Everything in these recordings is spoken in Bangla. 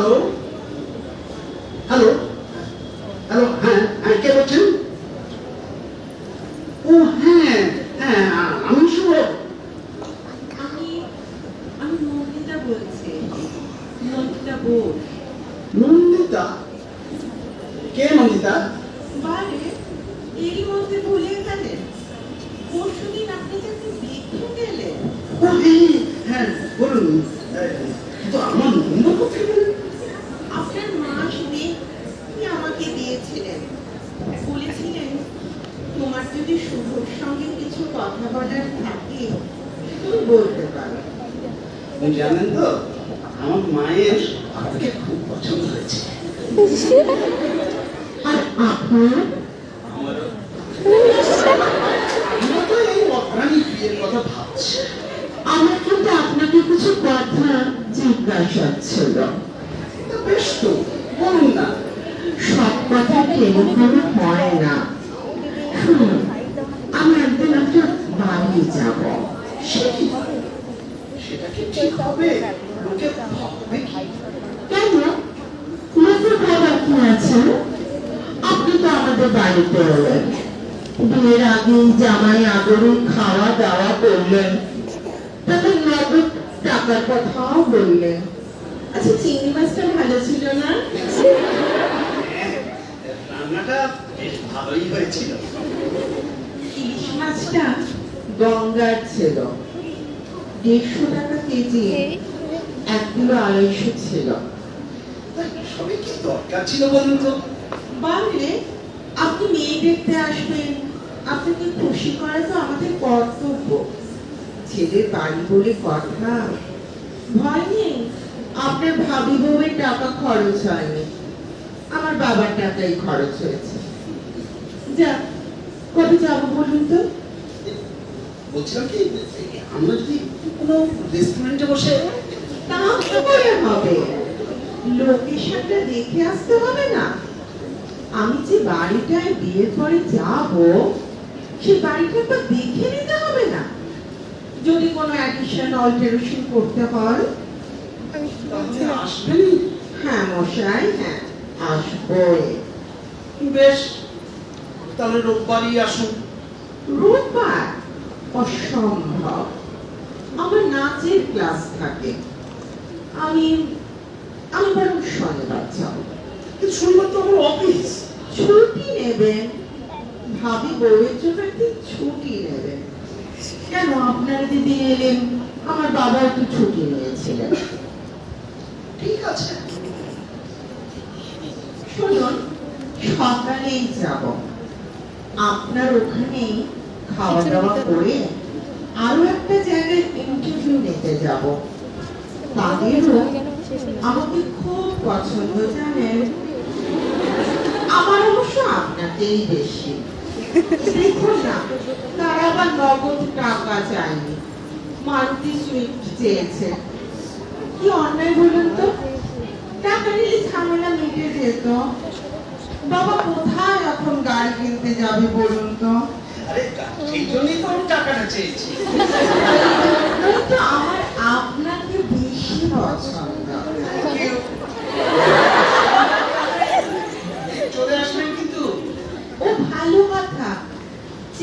হ্যালো হ্যালো হ্যালো হ্যাঁ হ্যাঁ কে বলছেন? ও হ্যাঁ হ্যাঁ আমি শুভ। আমি আমি নন্দিতা বলছি। নন্দিতা বোস। নন্দিতা? কে নন্দিতা? বারে এরই মধ্যে ভুলে গেলেন। পরশুদিন আপনি যাকে দেখে গেলেন ও হ্যাঁ হ্যাঁ বলুন আহ, কিন্তু আমার নম্বর কোথায় পেলেন? আপনার মা শুনে কি আমাকে দিয়েছিলেন বলেছিলেন তোমার যদি শুভর সঙ্গে কিছু কথা বলার থাকে তুমি বলতে পারো আপনি জানেন তো আমার মায়ের আপনাকে খুব পছন্দ হয়েছে আর আপনার আমারও আমরা তো এই অপ্রাণী বিয়ের কথা ভাবছি আমার কিন্তু আপনাকে কিছু কথা জিজ্ঞাসা ছিল তা বেশ তো বলুন না সব কথা টেলিফোনে হয় না শুনুন আমি একদিন একটা বাড়ি যাব সে কি সেটা কি ঠিক হবে লোকে ভাববে কি কেন লোকে ভাবার কি আছে আপনি তো আমাদের বাড়িতে এলেন বিয়ের আগে জামাই আদরে খাওয়া দাওয়া করলেন তাতে নগদ টাকার কথাও বললেন আচ্ছা চিংড়ি মাছটা ভালো ছিল না? রান্নাটা বেশ ভালোই হয়েছিল। ইলিশ মাছটা? গঙ্গার ছিল। দেড়শো টাকা কেজি এক কিলো আড়াইশো ছিল। সবে কি দরকার ছিল বলুন তো? বাড়লে আপনি মেয়ে দেখতে আসবেন। আপনাকে খুশি করা তো আমাদের কর্তব্য। ছেলের বাড়ি বলে কথা। ভয় নেই আপনার ভাবি বউয়ের টাকা খরচ হয়নি। আমার বাবার টাকাই খরচ হয়েছে। যা কবে যাব বলুন তো? বলছিলাম কি আমরা যদি কোনো রেস্টুরেন্টে বসে তা কি করে হবে। লোকেশনটা দেখে আসতে হবে না। আমি যে বাড়িটায় বিয়ের পরে যাব সেই বাড়িটা তো দেখে নিতে হবে না। যদি কোনো অ্যাডিশন অল্টারেশন করতে হয় তাহলে আসবেনই হ্যাঁ মশাই হ্যাঁ আসবই বেশ তাহলে রোববারই আসুন। রোববার অসম্ভব। আমার নাচের ক্লাস থাকে। আমি আমি বরং শনিবার যাব। শনিবার তো আমার অফিস ছুটি নেবেন। ভাবি বউয়ের জন্য একদিন ছুটি নেবেন। কেন আপনারা দিদি এলেন? আমার বাবা একটু ছুটি নিয়েছিলেন। ঠিক আছে। শুনুন সকালেই যাব। আপনার ওখানেই খাওয়া দাওয়া করে আরও একটা জায়গায় ইন্টারভিউ নিতে যাব। তাদেরও আমাকে খুব পছন্দ জানেন। আমার অবশ্য আপনাকেই বেশি। দেখুন না। তারা আবার নগদ টাকা চায়নি। মারুতি সুইফট চেয়েছে। কি অন্যায় বলুন তো? টাকা নিলে ঝামেলা মিটে যেত। বাবা কোথায় এখন গাড়ি কিনতে যাবে বলুন তো? আরে সেই জন্যই তো আমি টাকাটা চেয়েছি। আমার আপনাকে বেশি পছন্দ চলে আসবেন কিন্তু ও ভালো কথা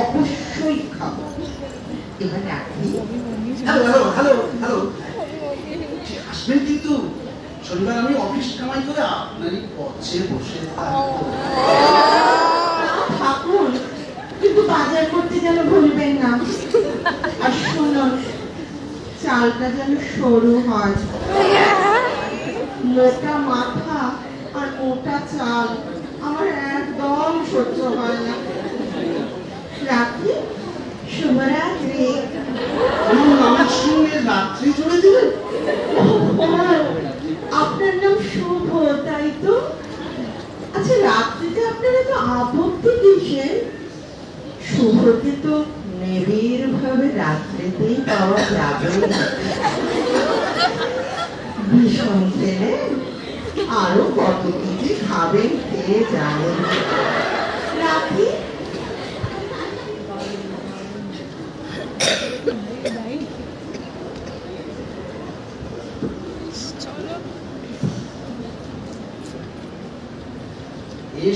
অবশ্যই খাব। এবার রাখি হ্যালো হ্যালো হ্যালো হ্যালো আসবেন কিন্তু শনিবার আমি অফিস কামাই করে আপনারই পথে বসে থাকুন কিন্তু বাজার করতে যেন ভুলবেন না। আর শুনুন চালটা যেন সরু হয়। মোটা মাথা আর মোটা চাল আমার একদম সহ্য হয় না। রাখি শুভরাত্রি। আমার সঙ্গে রাত্রি জুড়ে দিলেন আপনার নাম শুভ তাই তো? আপত্তি কিসের? শুভকে তো নিবিড় ভাবে রাত্রিতেই পাওয়া যাবে ভীষণ তেলে আরও কত কিছু খাবেন কে জানে। রাখি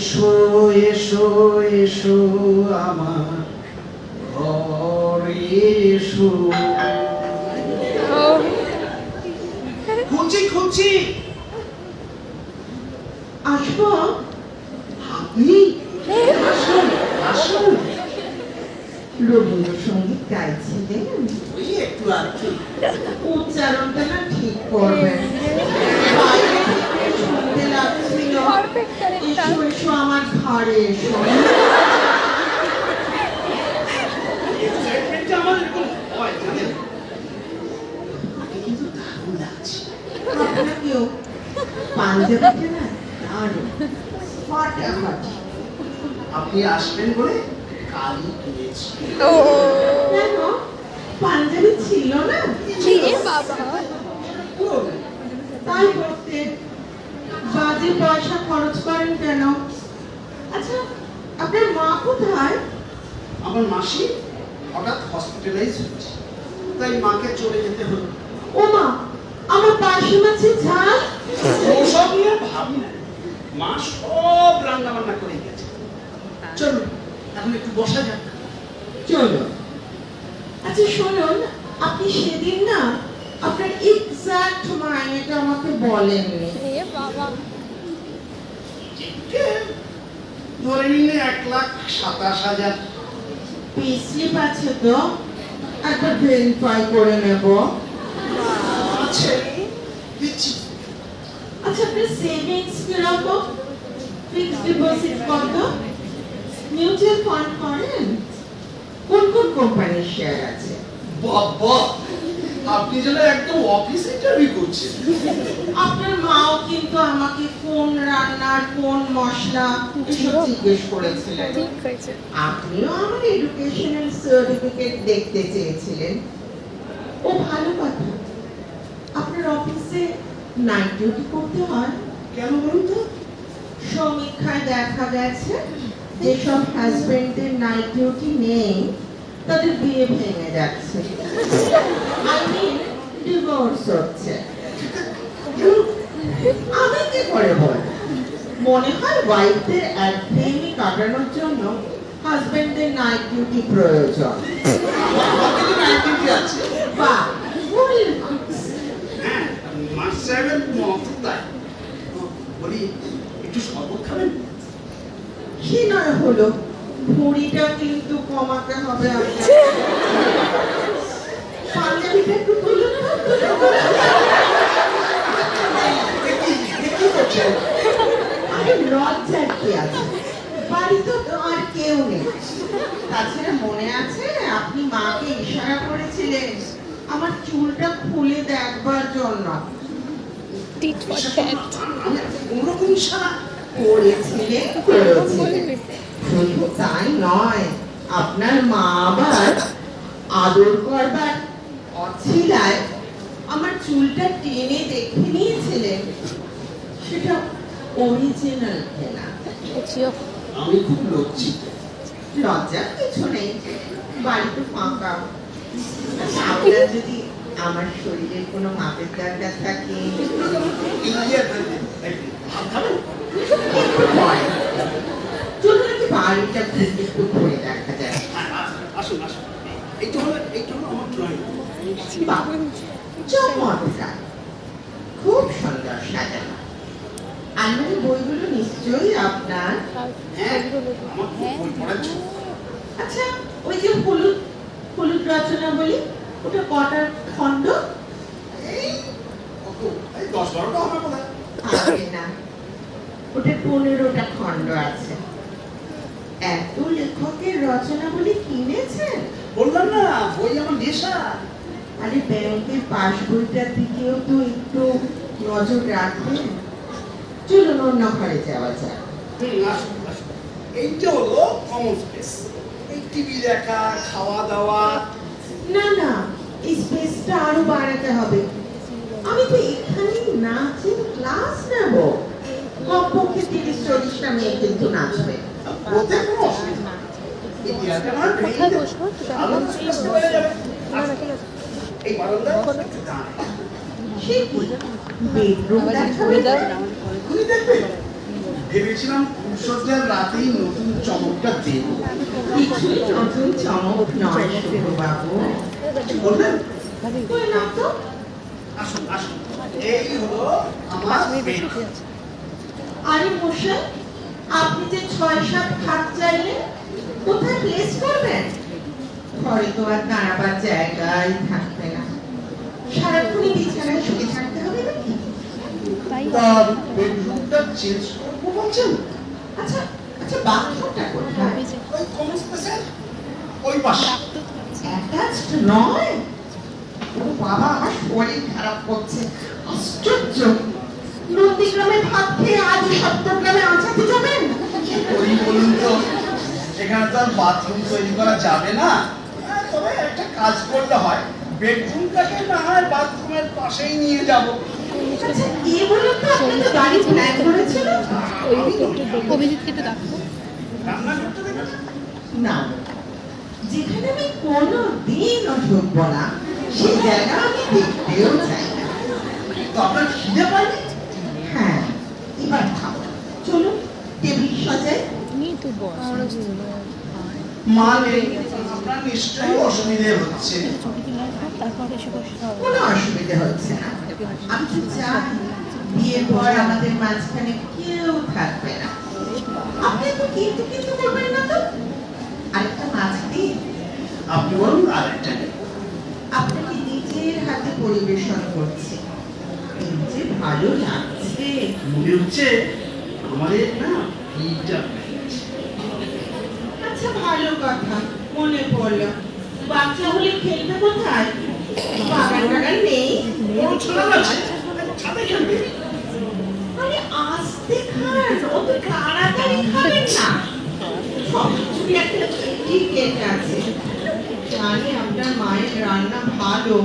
এসো এসো এসো আমার ঘরে এসো। খুঁজছি খুঁজছি আসব? আপনি? আসুন আসুন। রবীন্দ্রসঙ্গীত গাইছিলেন? ওই একটু আর কি। উচ্চারণটা না ঠিক করবেন। শুনতে লাগছিল। এসো এসো আমার ঘরে এসো। এক্সাইটমেন্টটা আমার এরকম হয় জানেন? আমাকে কিন্তু দারুণ লাগছে। আপনাকেও পাঞ্জাবিটা না দারুণ। ফাটাফাটি আপনি আসবেন বলে কালই কিনেছি। কেন? পাঞ্জাবি ছিল না? পুরো তাই করতে বাজে পয়সা খরচ করেন কেন? আচ্ছা আপনার মা কোথায়? আমার মাসি হঠাৎ হসপিটালাইজ হয়েছে। তাই মাকে চলে যেতে হলো। ও মা আমার পাশে মাছের ঝাল? ওসব নিয়ে ভাবি না। মা সব রান্না বান্না করে গেছে। চলো এখন একটু বসা যাক। চলো আচ্ছা শুনুন আপনি সেদিন না আপনার এক্সাক্ট মাইনেটা আমাকে বলেননি। কে ধরে নিলে এক লাখ সাতাশ হাজার। পেস্লিপ আছে তো? একবার ভেরিফাই করে নেব। আছে। দিচ্ছি। আচ্ছা আপনার সেভিংস কীরকম? ফিক্সড ডিপোজিট কত? মিউচুয়াল ফান্ড করেন? কোন কোন কোম্পানির শেয়ার আছে? বাবা আপনি যেন একদম অফিস ইন্টারভিউ করছেন। আপনার মাও কিন্তু আমাকে কোন রান্নার কোন মশলা এসব জিজ্ঞেস করেছিলেন। আপনিও আমার এডুকেশনাল সার্টিফিকেট দেখতে চেয়েছিলেন। ও ভালো কথা। আপনার অফিসে নাইট ডিউটি করতে হয়। কেন বলুন তো? সমীক্ষায় দেখা গেছে যেসব হাজবেন্ডের নাইট ডিউটি নেই। তাদের বিয়ে ভেঙে যাচ্ছে। আই মিন ডিভোর্স হচ্ছে। আমি কি করে বল মনে হয় ওয়াইফদের একঘেয়েমি কাটানোর জন্য হাজবেন্ডের নাইট ডিউটি প্রয়োজন। আমার কিন্তু নাইট ডিউটি আছে বা সাহেবের মতো তাই। বলি একটু শরবত খাবেন? কি নয় হলো। ভুঁড়িটা কিন্তু কমাতে হবে আপনার পাঞ্জাবিটা একটু তুলুন তো, তুলুন তো। এ কি এ কি করছেন আরে লজ্জার কি আছে? বাড়িতে তো আর কেউ নেই। তাছাড়া মনে আছে আপনি মাকে ইশারা করেছিলেন আমার চুলটা খুলে দেখবার জন্য আমি ইশারা করেছিলেন করেছিলেন শুধু তাই নয় আপনার মা আবার আদর করবার অছিলায় আমার চুলটা টেনে দেখে নিয়েছিলেন। সেটা অরিজিনাল কেনা। আমি খুব লজ্জিত। লজ্জার কিছু নেই। বাড়িতে ফাঁকা। আপনার যদি আমার শরীরের কোনো মাপের দরকার থাকে? খাবেন একটু ঘুরে দেখা যায়। আসুন, আসুন। আসুন এইটা হলো এইটা হলো আমার ড্রয়িং চমৎকার। খুব সুন্দর সাজানো। আলমারি বইগুলো নিশ্চয়ই আপনার। হ্যাঁ। আচ্ছা ওই যে হলুদ হলুদ রচনা বলি ওটা কটার খণ্ড? দশ বারোটা হবে না ওটা পনেরোটা খণ্ড আছে। এত লেখকের রচনা কিনেছেন? বললাম না বই আমার নেশা। আরে ব্যাংকের দিকেও তো একটু নজর রাখবেন চলুন অন্য ঘরে যাওয়া যাক। এইটা হলো কমন স্পেস এই টিভি দেখা খাওয়া দাওয়া। না না এই স্পেসটা আরও বাড়াতে হবে। আমি তো এখানে নাচের ক্লাস নেব। কমপক্ষে তিরিশ চল্লিশটা মেয়ে কিন্তু নাচবে। ওতে কোনো অসুবিধা কোথায় বসবো এই বারান্দায় ভেবেছিলাম ফুলসজ্জার রাতেই নতুন চমকটা দেব। নতুন চমক নয় বাবু বলবেন আসুন আসুন এই হলো আমার আরে মশাই আপনি যে ছয় সাত খাট চাইলেন কোথায় প্লেস করবেন? ঘরে তো আর দাঁড়াবার জায়গায় থাকবে না। সারাক্ষণই বিছানায় শুয়ে থাকতে হবে নাকি? বেডরুমটা চেঞ্জ করব বলছেন? আচ্ছা আচ্ছা বাথরুমটা কোথায়? ওই কমন স্পেসে ওই পাশে। অ্যাটাচড নয়? ও বাবা আমার শরীর খারাপ করছে। আশ্চর্য। নন্দীগ্রামে ভাত খেয়ে আজ সপ্তগ্রামে আঁচাতে যাবেন ওই বলুন তো এখানে তো আর বাথরুম তৈরি করা যাবে না। হ্যাঁ, তবে একটা কাজ করলে হয়। বেডরুমটাকে না হয় বাথরুমের পাশেই নিয়ে যাব। আচ্ছা কি বলুন তো আপনি তো গাড়ি প্ল্যান করেছিলেন অভিজিৎকে একটু ডাকবো। রান্না করতে না। যেখানে আমি কোনো দিন ঢুকবো না সেই জায়গা আমি দেখতেও চাই না। তো আপনার খিদে পাইনি এবার খাব চলুন টেবিল সাজাই। নিয়ে তুই বস। মা নেই আপনার নিশ্চয়ই অসুবিধে হচ্ছে। ছবি তুলে রাখব তারপরে এসে বসে খাওয়া কোনো অসুবিধা হচ্ছে না। আমি তো চাই বিয়ের পর আমাদের মাঝখানে কেউ থাকবে না। আপনি তো কিন্তু কিন্তু করবেন না তো? আরেকটা মাছ দিন আপনি বলুন আরেকটা নেই। আপনাকে নিজের হাতে পরিবেশন করছি। যে ভালো মনে হচ্ছে আমাদের না ভিড়টা আচ্ছা ভালো কথা মনে পড়ল। বাচ্চা হলে খেলবে কোথায়? বাগান টাগান নেই ছাদে খেলবে। আরে আস্তে খান অত তাড়াতাড়ি খাবেন না। সব কিছুরই একটা টিকেট আছে। জানি আপনার মায়ের রান্না ভালো।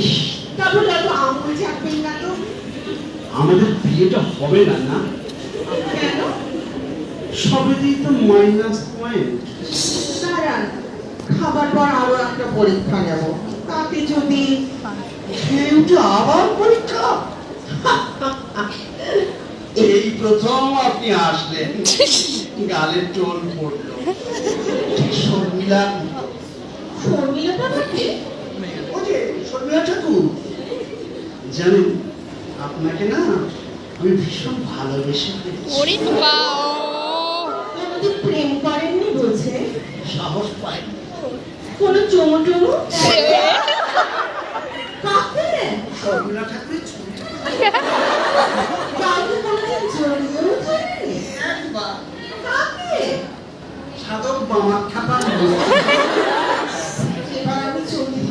ইস, তাহলে আঙুল চাপবেন না তো। আমাদের বিয়েটা হবে না না? সবেতেই তো মাইনাস পয়েন্ট দাঁড়ান খাবার পর আরও একটা পরীক্ষা নেব। তাতে যদি আবার পরীক্ষা? এই প্রথম আপনি আসলেন। গালের টোল পড়ল। শর্মিলা। শর্মিলাটা নাকি ও যে শর্মিলা ঠাকুর। জানেন আপনাকে না আমি ভীষণ ভালোবেসে ফেলেছি ওরে বাও কোনোদিন প্রেম করেননি বলছে? সাহস পাই কোনো চমো টমো? শর্মিলা ঠাকুরের ছবি এবার আমি চলি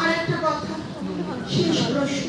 আর একটা কথা শেষ প্রশ্ন।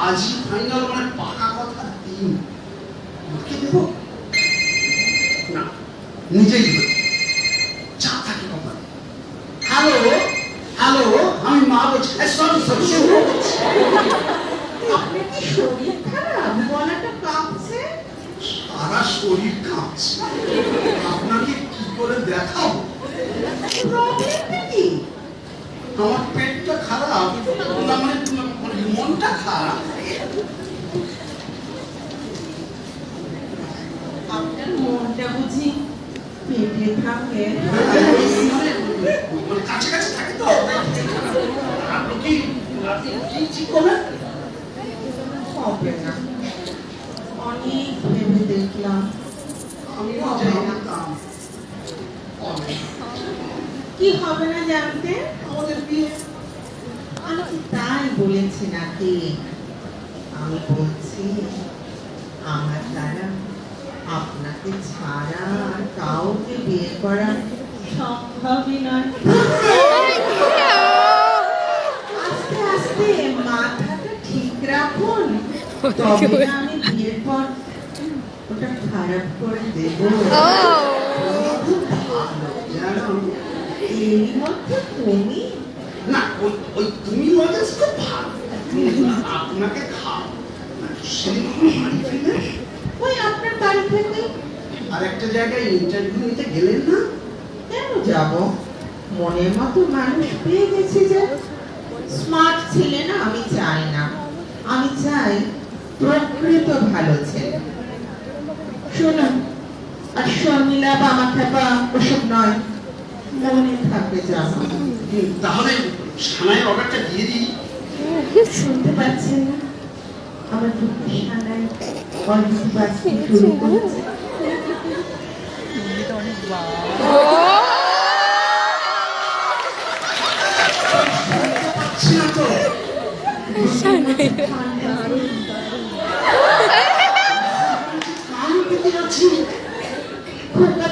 আজই ফাইনাল মানে পাকা কথা দিন মাকে দেব? না নিজেই দেব যা থাকে কপালে হ্যালো হ্যালো আমি মা বলছি সরি সরি আপনার কি শরীর খারাপ গলাটা কাঁপছে সারা শরীর কাঁপছে আপনাকে কি করে দেখাবো প্রবলেমটা কি আমার পেটটা খারাপ না মানে মানে মনটা খারাপ আপনার মনটা বুঝি। পেটে থাকে কাছে কাছে থাকে তো। আপনি কি আপনি কি ঠিক করবেন? হবে না। অনেক ভেবে দেখলাম। আমি হবে না কি হবে না জানতে? আমাদের বিয়ে। আমি কি তাই বলেছি নাকি? আমি বলছি আমার দ্বারা আপনাকে ছাড়া আর কাউকে বিয়ে করা সম্ভবই নয়। আস্তে আস্তে মাথাটা ঠিক রাখুন। তবে আমি বিয়ের পর ওটা খারাপ করে দেবো। জানো মধ্যে তুমি না, ওই তুমি মজা খুব ভালো। আপনাকে খাও সেদিন আপনার বাড়ি থেকে আর একটা জায়গায় ইন্টারভিউ নিতে গেলেন না? কেন যাব? মনের মতো মানুষ পেয়ে গেছি যে স্মার্ট ছেলে না আমি চাই না। আমি চাই প্রকৃত ভালো ছেলে। শুনুন আর শর্মিলা বা মাথাপা ওসব নয় মনে থাকবে জানো তাহলে সানাইয়ের অর্ডারটা দিয়ে দিই। শুনতে পাচ্ছেন না? আমার দুটো সানাই বাজতে শুরু করেছে।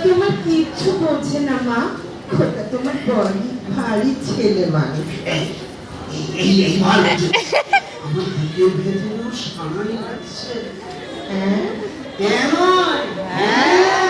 তোমার কিচ্ছু বলছে না মা তোমার বড়ি ভারী ছেলে মানুষ এই লাগছে হ্যাঁ হ্যাঁ?